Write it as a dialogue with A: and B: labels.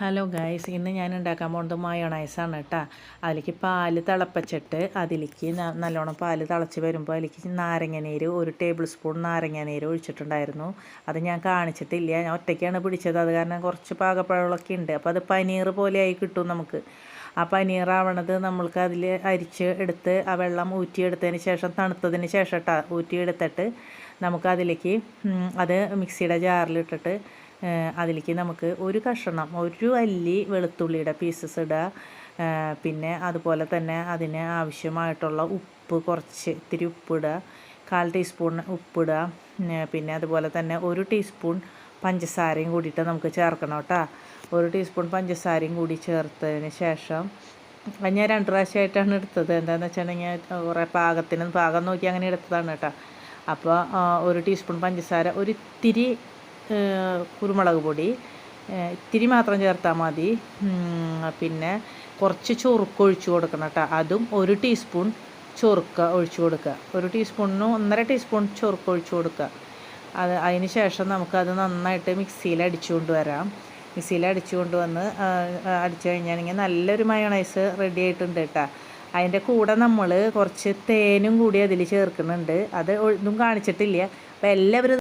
A: Hello guys ഇന്ന് ഞാൻ ഉണ്ടാക്കാൻ പോകുന്നത് മയോണൈസാണ് കേട്ടോ അതിലേക്ക് പാൽ തിളപ്പിച്ചിട്ട് അതിലേക്ക് നല്ലോണം പാൽ തിളച്ച് വരുമ്പോൾ അതിലേക്ക് നാരങ്ങനീര് ഒരു ടേബിൾ സ്പൂൺ നാരങ്ങനീര് ഒഴിച്ചിട്ടുണ്ടായിരുന്നു. അത് ഞാൻ കാണിച്ചിട്ടില്ല. ഞാൻ ഒറ്റയ്ക്കാണ് പിടിച്ചത്. അത് കാരണം കുറച്ച് പാകപ്പഴങ്ങളൊക്കെ ഉണ്ട്. അപ്പോൾ അത് പനീർ പോലെയായി കിട്ടും നമുക്ക്. ആ പനീറാവണത് നമ്മൾക്ക് അതിൽ അരിച്ച് എടുത്ത് ആ വെള്ളം ഊറ്റിയെടുത്തതിന് ശേഷം തണുത്തതിന് ശേഷം ഊറ്റിയെടുത്തിട്ട് നമുക്ക് അതിലേക്ക് അത് മിക്സിയുടെ ജാറിലിട്ടിട്ട് അതിലേക്ക് നമുക്ക് ഒരു കഷണം ഒരു അല്ലി വെളുത്തുള്ളിയുടെ പീസസ് ഇടുക പിന്നെ അതുപോലെ തന്നെ അതിന് ആവശ്യമായിട്ടുള്ള ഉപ്പ് കുറച്ച് ഇത്തിരി ഉപ്പിടുക കാൽ ടീസ്പൂൺ ഉപ്പിടുക പിന്നെ അതുപോലെ തന്നെ ഒരു ടീസ്പൂൺ പഞ്ചസാരയും കൂടിയിട്ട് നമുക്ക് ചേർക്കണം കേട്ടോ. ഒരു ടീസ്പൂൺ പഞ്ചസാരയും കൂടി ചേർത്തതിന് ശേഷം ഞാൻ രണ്ട് പ്രാവശ്യമായിട്ടാണ് എടുത്തത്. എന്താണെന്ന് വെച്ചിട്ടുണ്ടെങ്കിൽ കുറേ പാകത്തിന് പാകം നോക്കി അങ്ങനെ എടുത്തതാണ് കേട്ടോ. അപ്പോൾ ഒരു ടീസ്പൂൺ പഞ്ചസാര ഒരു ഇത്തിരി ഏഹ് കുരുമുളക് പൊടി ഇത്തിരി മാത്രം ചേർത്താൽ മതി. പിന്നെ കുറച്ച് ചൊറുക്ക് ഒഴിച്ചു കൊടുക്കണം കേട്ടോ. അതും ഒരു ടീസ്പൂൺ ചൊറുക്ക ഒഴിച്ചു കൊടുക്കുക. ഒരു ടീസ്പൂണിന് ഒന്നര ടീസ്പൂൺ ചൊറുക്ക ഒഴിച്ചു കൊടുക്കുക. അത് അതിന് ശേഷം നമുക്കത് നന്നായിട്ട് മിക്സിയിൽ അടിച്ചു കൊണ്ടുവരാം. മിക്സിയിൽ അടിച്ചു കൊണ്ടുവന്ന് അടിച്ചു കഴിഞ്ഞാണെങ്കിൽ നല്ലൊരു മയോണൈസ് റെഡി ആയിട്ടുണ്ട് കേട്ടോ. അതിന്റെ കൂടെ നമ്മൾ കുറച്ച് തേനും കൂടി അതിൽ ചേർക്കുന്നുണ്ട്. അത് ഒന്നും കാണിച്ചിട്ടില്ല. അപ്പോൾ എല്ലാവരും